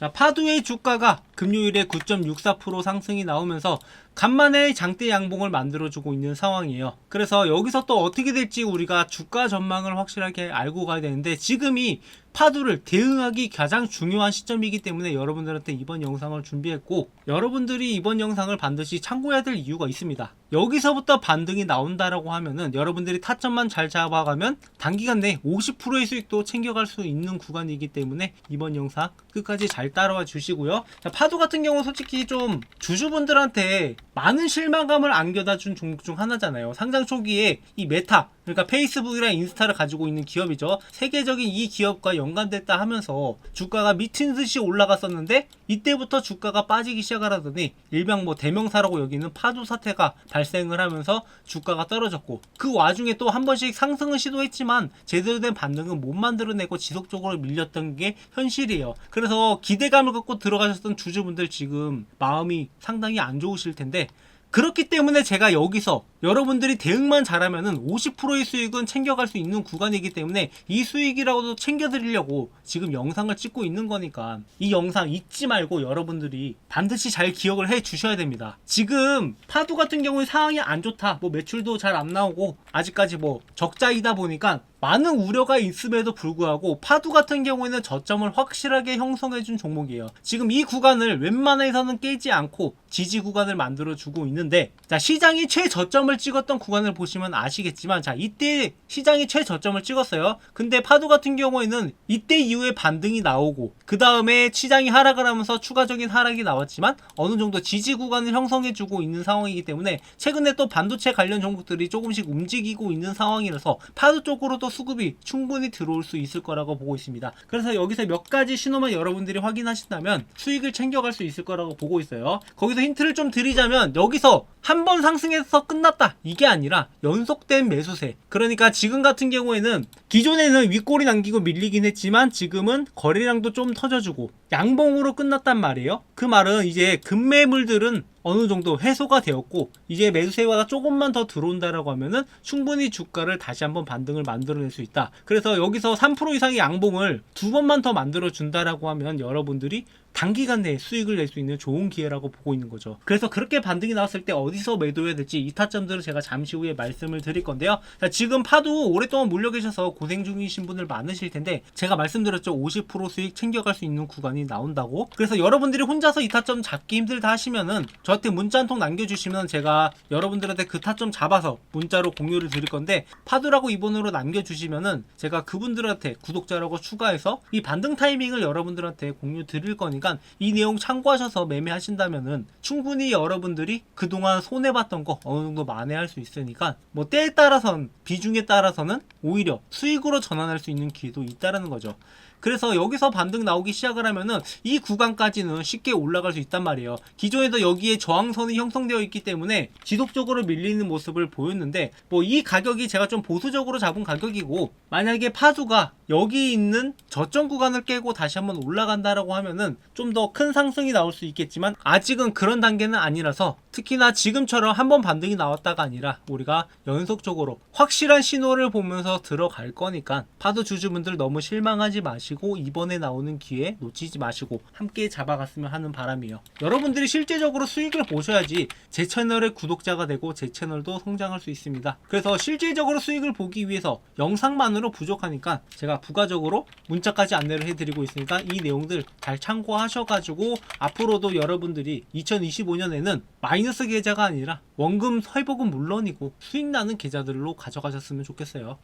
자, 파도의 주가가 금요일에 9.64% 상승이 나오면서 간만에 장대 양봉을 만들어주고 있는 상황이에요. 그래서 여기서 또 어떻게 될지 우리가 주가 전망을 확실하게 알고 가야 되는데 지금이 파도를 대응하기 가장 중요한 시점이기 때문에 여러분들한테 이번 영상을 준비했고 여러분들이 이번 영상을 반드시 참고해야 될 이유가 있습니다. 여기서부터 반등이 나온다라고 하면은 여러분들이 타점만 잘 잡아가면 단기간 내에 50%의 수익도 챙겨갈 수 있는 구간이기 때문에 이번 영상 끝까지 잘 따라와 주시고요. 자, 파도 같은 경우 솔직히 좀 주주분들한테 많은 실망감을 안겨다 준 종목 중 하나잖아요. 상장 초기에 이 메타 그러니까 페이스북이랑 인스타를 가지고 있는 기업이죠. 세계적인 이 기업과 연관됐다 하면서 주가가 미친 듯이 올라갔었는데 이때부터 주가가 빠지기 시작을 하더니 일명 뭐 대명사라고 여기는 파도 사태가 발생을 하면서 주가가 떨어졌고 그 와중에 또 한 번씩 상승을 시도했지만 제대로 된 반등은 못 만들어내고 지속적으로 밀렸던 게 현실이에요. 그래서 기대감을 갖고 들어가셨던 주주분들 지금 마음이 상당히 안 좋으실 텐데 그렇기 때문에 제가 여기서 여러분들이 대응만 잘하면은 50%의 수익은 챙겨갈 수 있는 구간이기 때문에 이 수익이라고도 챙겨드리려고 지금 영상을 찍고 있는 거니까 이 영상 잊지 말고 여러분들이 반드시 잘 기억을 해 주셔야 됩니다. 지금 파도 같은 경우에 상황이 안 좋다. 뭐 매출도 잘 안 나오고 아직까지 뭐 적자이다 보니까 많은 우려가 있음에도 불구하고 파도 같은 경우에는 저점을 확실하게 형성해준 종목이에요. 지금 이 구간을 웬만해서는 깨지 않고 지지 구간을 만들어 주고 있는데 자 시장이 최저점을 찍었던 구간을 보시면 아시겠지만 자 이때 시장이 최저점을 찍었어요. 근데 파도 같은 경우에는 이때 이후에 반등이 나오고 그 다음에 시장이 하락을 하면서 추가적인 하락이 나왔지만 어느 정도 지지 구간을 형성해주고 있는 상황이기 때문에 최근에 또 반도체 관련 종목들이 조금씩 움직이고 있는 상황이라서 파도 쪽으로도 수급이 충분히 들어올 수 있을 거라고 보고 있습니다. 그래서 여기서 몇 가지 신호만 여러분들이 확인하신다면 수익을 챙겨갈 수 있을 거라고 보고 있어요. 거기서 힌트를 좀 드리자면 여기서 한 번 상승해서 끝났다 이게 아니라 연속된 매수세 그러니까 지금 같은 경우에는 기존에는 윗골이 남기고 밀리긴 했지만 지금은 거래량도 좀 터져주고 양봉으로 끝났단 말이에요 그 말은 이제 급매물들은 어느 정도 해소가 되었고 이제 매수세가 조금만 더 들어온다라고 하면은 충분히 주가를 다시 한번 반등을 만들어낼 수 있다. 그래서 여기서 3% 이상의 양봉을 두 번만 더 만들어 준다라고 하면 여러분들이 단기간 내에 수익을 낼 수 있는 좋은 기회라고 보고 있는 거죠. 그래서 그렇게 반등이 나왔을 때 어디서 매도해야 될지 이 타점들을 제가 잠시 후에 말씀을 드릴 건데요. 자, 지금 파도 오랫동안 물려 계셔서 고생 중이신 분들 많으실 텐데 제가 말씀드렸죠. 50% 수익 챙겨갈 수 있는 구간이 나온다고. 그래서 여러분들이 혼자서 이 타점 잡기 힘들다 하시면은 저한테 문자 한 통 남겨주시면 제가 여러분들한테 그 타점 잡아서 문자로 공유를 드릴 건데 파도라고 이번으로 남겨주시면은 제가 그분들한테 구독자라고 추가해서 이 반등 타이밍을 여러분들한테 공유 드릴 거니까 이 내용 참고하셔서 매매하신다면은 충분히 여러분들이 그동안 손해봤던 거 어느 정도 만회할 수 있으니까 뭐 때에 따라선 비중에 따라서는 오히려 수익으로 전환할 수 있는 기회도 있다라는 거죠. 그래서 여기서 반등 나오기 시작을 하면은 이 구간까지는 쉽게 올라갈 수 있단 말이에요. 기존에도 여기에 저항선이 형성되어 있기 때문에 지속적으로 밀리는 모습을 보였는데 뭐 이 가격이 제가 좀 보수적으로 잡은 가격이고 만약에 파수가 여기 있는 저점 구간을 깨고 다시 한번 올라간다라고 하면은 좀 더 큰 상승이 나올 수 있겠지만 아직은 그런 단계는 아니라서 특히나 지금처럼 한 번 반등이 나왔다가 아니라 우리가 연속적으로 확실한 신호를 보면서 들어갈 거니까 파도 주주분들 너무 실망하지 마시고 이번에 나오는 기회 놓치지 마시고 함께 잡아갔으면 하는 바람이에요. 여러분들이 실제적으로 수익을 보셔야지 제 채널의 구독자가 되고 제 채널도 성장할 수 있습니다. 그래서 실질적으로 수익을 보기 위해서 영상만으로 부족하니까 제가 부가적으로 문자까지 안내를 해드리고 있으니까 이 내용들 잘 참고하셔가지고 앞으로도 여러분들이 2025년에는 마이너스 계좌가 아니라 원금 회복은 물론이고 수익 나는 계좌들로 가져가셨으면 좋겠어요.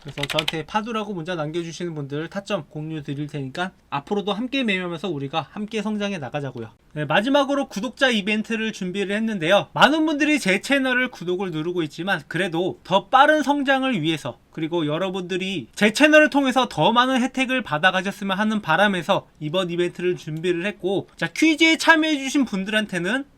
그래서 저한테 파두라고 문자 남겨주시는 분들 타점 공유 드릴 테니까 앞으로도 함께 매매하면서 우리가 함께 성장해 나가자고요. 네, 마지막으로 구독자 이벤트를 준비를 했는데요. 많은 분들이 제 채널을 구독을 누르고 있지만 그래도 더 빠른 성장을 위해서 그리고 여러분들이 제 채널을 통해서 더 많은 혜택을 받아가셨으면 하는 바람에서 이번 이벤트를 준비를 했고 자 퀴즈에 참여해주신 분들한테는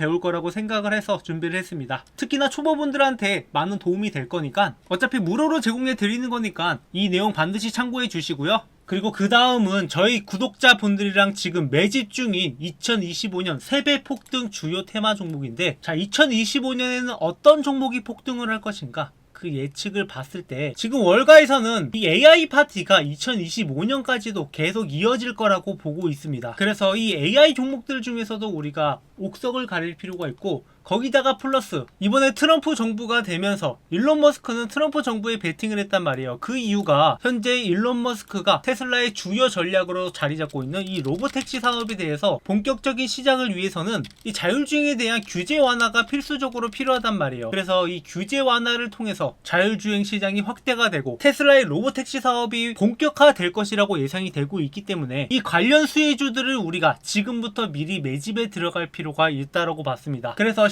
배울 거라고 생각을 해서 준비를 했습니다. 특히나 초보분들한테 많은 도움이 될 거니까 어차피 무료로 제공해 드리는 거니까 이 내용 반드시 참고해 주시고요. 그리고 그 다음은 저희 구독자분들이랑 지금 매집 중인 2025년 세배 폭등 주요 테마 종목인데 자 2025년에는 어떤 종목이 폭등을 할 것인가 그 예측을 봤을 때 지금 월가에서는 이 AI 파티가 2025년까지도 계속 이어질 거라고 보고 있습니다. 그래서 이 AI 종목들 중에서도 우리가 옥석을 가릴 필요가 있고 거기다가 플러스 이번에 트럼프 정부가 되면서 일론 머스크는 트럼프 정부에 베팅을 했단 말이에요. 그 이유가 현재 일론 머스크가 테슬라의 주요 전략으로 자리 잡고 있는 이 로보택시 산업에 대해서 본격적인 시장을 위해서는 이 자율주행에 대한 규제 완화가 필수적으로 필요하단 말이에요. 그래서 이 규제 완화를 통해서 자율주행 시장이 확대가 되고 테슬라의 로보택시 사업이 본격화될 것이라고 예상이 되고 있기 때문에 이 관련 수혜주들을 우리가 지금부터 미리 매집에 들어갈 필요가 있다라고 봤습니다. 그래서